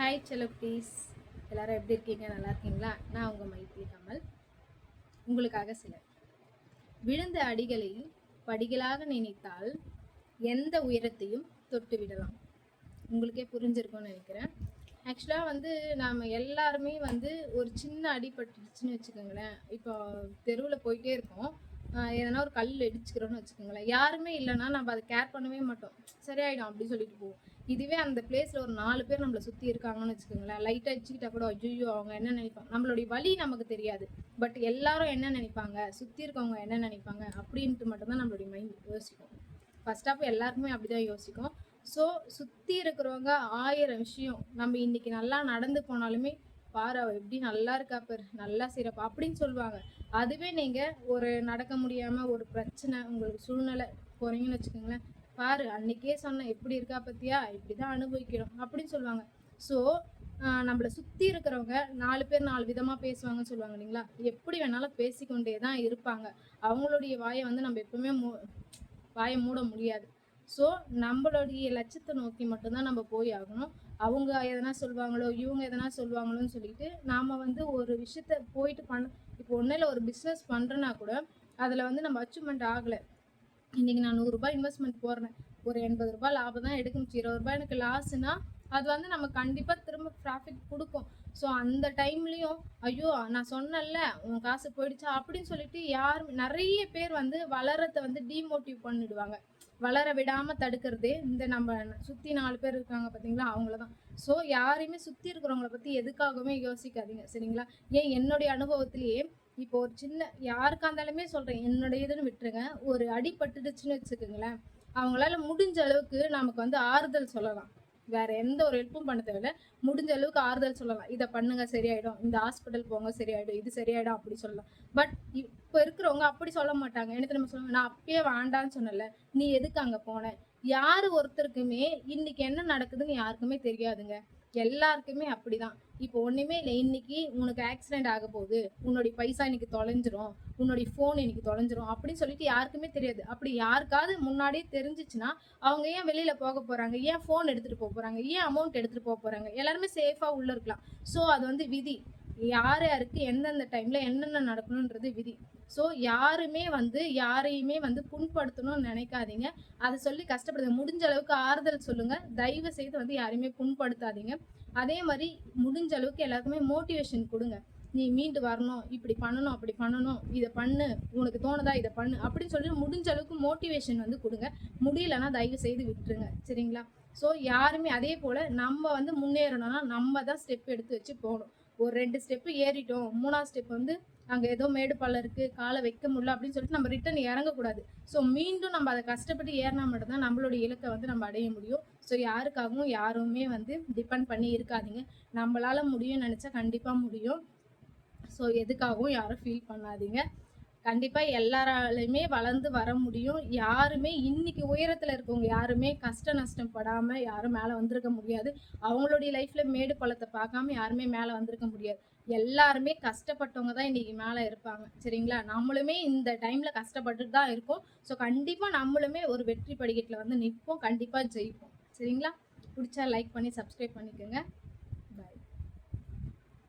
Hi sello please எல்லாரும் எப்படி இருக்கீங்க? நல்லா இருக்கீங்களா? நான் உங்கள் மைத்ரி கமல். உங்களுக்காக சில. விழுந்த அடிகளை படிகளாக நினைத்தால் எந்த உயரத்தையும் தொட்டு விடலாம். உங்களுக்கே புரிஞ்சிருக்கும்னு நினைக்கிறேன். ஆக்சுவலாக வந்து நாம் எல்லாருமே வந்து ஒரு சின்ன அடிபட்டுருச்சுன்னு வச்சுக்கோங்களேன். இப்போ தெருவில் போயிட்டே இருக்கோம். எதனா ஒரு கல் இடிச்சுக்கிறோன்னு வச்சுக்கோங்களேன். யாருமே இல்லைன்னா நம்ம அதை கேர் பண்ணவே மாட்டோம். சரியாயிடும் அப்படி சொல்லிட்டு போவோம். இதுவே அந்த பிளேஸில் ஒரு நாலு பேர் நம்மளை சுற்றி இருக்காங்கன்னு வச்சுக்கோங்களேன். லைட்டாக அடிச்சுக்கிட்டா கூட ஐயோ அவங்க என்ன நினைப்பாங்க நம்மளுடைய வலி நமக்கு தெரியாது. பட் எல்லாரும் என்ன நினைப்பாங்க? சுற்றி இருக்கவங்க என்ன நினைப்பாங்க? அப்படின்ட்டு மட்டும்தான் நம்மளுடைய மைண்ட் யோசிக்கும். ஃபர்ஸ்ட் ஆஃப் எல்லாருக்குமே அப்படிதான் யோசிக்கும். ஸோ சுற்றி இருக்கிறவங்க ஆயிரம் விஷயம். நம்ம இன்னைக்கு நல்லா நடந்து போனாலுமே பாரு அவ எப்படி நல்லா இருக்கா பாரு நல்லா சிறப்பு அப்படின்னு சொல்லுவாங்க. அதுவே நீங்கள் ஒரு நடக்க முடியாமல் ஒரு பிரச்சனை உங்களுக்கு சூழ்நிலை போகிறீங்கன்னு வச்சுக்கோங்களேன். பாரு அன்னைக்கே சொன்னேன் எப்படி இருக்கா பத்தியா? இப்படி தான் அனுபவிக்கிறோம் அப்படின்னு சொல்லுவாங்க. ஸோ நம்மளை சுற்றி இருக்கிறவங்க நாலு பேர் நாலு விதமாக பேசுவாங்கன்னு சொல்லுவாங்க இல்லைங்களா? எப்படி வேணாலும் பேசிக்கொண்டே தான் இருப்பாங்க. அவங்களுடைய வாயை வந்து நம்ம எப்பவுமே மூ வாயை மூட முடியாது. ஸோ நம்மளுடைய லட்சத்தை நோக்கி மட்டும்தான் நம்ம போய் ஆகணும். அவங்க எதனா சொல்லுவாங்களோ இவங்க எதனா சொல்லுவாங்களோன்னு சொல்லிட்டு நாம் வந்து ஒரு விஷயத்த போயிட்டு பண்ண இப்போ ஒன்றில் ஒரு பிஸ்னஸ் பண்ணுறேன்னா கூட அதில் வந்து நம்ம அச்சீவ்மெண்ட் ஆகலை. இன்றைக்கி நான் நூறுரூபா இன்வெஸ்ட்மெண்ட் போடுறேன். ஒரு எண்பது ரூபாய் லாபம் தான் எடுக்க முடிச்சு இருபது ரூபாய் எனக்கு லாஸ்னா அது வந்து நம்ம கண்டிப்பாக திரும்ப ப்ராஃபிட் கொடுக்கும். ஸோ அந்த டைம்லேயும் ஐயோ நான் சொன்னேன்ல உன் காசு போயிடுச்சா? அப்படின்னு சொல்லிட்டு யாரும் நிறைய பேர் வந்து வளரத்தை வந்து டீமோட்டிவ் பண்ணிடுவாங்க. வளர விடாம தடுக்கிறதே இந்த நம்ம சுத்தி நாலு பேர் இருக்காங்க பாத்தீங்களா? அவங்கள தான் ஸோ யாரையுமே சுத்தி இருக்கிறவங்கள பத்தி எதுக்காகவுமே யோசிக்காதீங்க. சரிங்களா? ஏன் என்னுடைய அனுபவத்திலேயே இப்போ ஒரு சின்ன யாருக்கா இருந்தாலுமே சொல்றேன் என்னுடைய இதுன்னு விட்டுருங்க. ஒரு அடிபட்டுடுச்சுன்னு வச்சுக்கோங்களேன். அவங்களால முடிஞ்ச அளவுக்கு நமக்கு வந்து ஆறுதல் சொல்லலாம். வேற எந்த ஒரு ஹெல்ப்பும் பண்ண தேவையில்ல. முடிஞ்ச அளவுக்கு ஆறுதல் சொல்லலாம். இதை பண்ணுங்க சரியாயிடும். இந்த ஹாஸ்பிட்டல் போங்க சரியாயிடும். இது சரியாயிடும் அப்படி சொல்லலாம். பட் இப்போ இருக்கிறவங்க அப்படி சொல்ல மாட்டாங்க. என்ன நம்ம சொல்லுவாங்க நான் அப்பயே வேண்டான்னு சொன்னல நீ எதுக்கு அங்க போன? யாரு ஒருத்தருக்குமே இன்னைக்கு என்ன நடக்குதுன்னு யாருக்குமே தெரியாதுங்க. எல்லாருக்குமே அப்படிதான். இப்போ ஒண்ணுமே இல்லை. இன்னைக்கு உனக்கு ஆக்சிடென்ட் ஆக போகுது. உன்னுடைய பைசா இன்னைக்கு தொலைஞ்சிரும். உன்னுடைய ஃபோன் இன்னைக்கு தொலைஞ்சிரும். அப்படின்னு சொல்லிட்டு யாருக்குமே தெரியாது. அப்படி யாருக்காவது முன்னாடியே தெரிஞ்சிச்சுன்னா அவங்க ஏன் வெளியில போக போறாங்க? ஏன் ஃபோன் எடுத்துட்டு போக போறாங்க? ஏன் அமௌண்ட் எடுத்துட்டு போக போறாங்க? எல்லாருமே சேஃபா உள்ள இருக்கலாம். ஸோ அது வந்து விதி. யார் யாருக்கு எந்தெந்த டைம்ல என்னென்ன நடக்கணுன்றது விதி. ஸோ யாருமே வந்து யாரையுமே வந்து புண்படுத்தணும்னு நினைக்காதீங்க. அதை சொல்லி கஷ்டப்படுங்க. முடிஞ்ச அளவுக்கு ஆறுதல் சொல்லுங்க. தயவு செய்து வந்து யாரையுமே புண்படுத்தாதீங்க. அதே மாதிரி முடிஞ்ச அளவுக்கு எல்லாருக்குமே மோட்டிவேஷன் கொடுங்க. நீ மீண்டு வரணும். இப்படி பண்ணணும் அப்படி பண்ணணும். இதை பண்ணு. உனக்கு தோணுதா இதை பண்ணு. அப்படின்னு சொல்லி முடிஞ்ச அளவுக்கு மோட்டிவேஷன் வந்து கொடுங்க. முடியலன்னா தயவு செய்து விட்டுருங்க. சரிங்களா? ஸோ யாருமே அதே போல் நம்ம வந்து முன்னேறணும்னா நம்ம தான் ஸ்டெப் எடுத்து வச்சு போகணும். ஒரு ரெண்டு ஸ்டெப்பு ஏறிட்டோம். மூணாவது ஸ்டெப் வந்து அங்கே ஏதோ மேடு பள்ளம் இருக்குது காலை வைக்க முடியல அப்படின்னு சொல்லிட்டு நம்ம ரிட்டன் இறங்கக்கூடாது. ஸோ மீண்டும் நம்ம அதை கஷ்டப்பட்டு ஏறினா மட்டும்தான் நம்மளுடைய இலக்கை வந்து நம்ம அடைய முடியும். ஸோ யாருக்காகவும் யாருமே வந்து டிபெண்ட் பண்ணி இருக்காதீங்க. நம்மளால முடியும்னு நினச்சா கண்டிப்பாக முடியும். ஸோ எதுக்காகவும் யாரும் ஃபீல் பண்ணாதீங்க. கண்டிப்பாக எல்லாராலையுமே வளர்ந்து வர முடியும். யாருமே இன்னைக்கு உயரத்தில் இருக்கவங்க யாருமே கஷ்ட நஷ்டம் படாமல் யாரும் மேலே வந்திருக்க முடியாது. அவங்களுடைய லைஃப்பில் மேடு பழத்தை பார்க்காம யாருமே மேலே வந்திருக்க முடியாது. எல்லாருமே கஷ்டப்பட்டவங்க தான் இன்னைக்கு மேலே இருப்பாங்க. சரிங்களா? நம்மளுமே இந்த டைமில் கஷ்டப்பட்டுட்டு தான் இருக்கோம். ஸோ கண்டிப்பாக நம்மளுமே ஒரு வெற்றி படிக்கட்டில் வந்து நிற்போம். கண்டிப்பாக ஜெயிப்போம். சரிங்களா? பிடிச்சா லைக் பண்ணி சப்ஸ்கிரைப் பண்ணிக்கோங்க.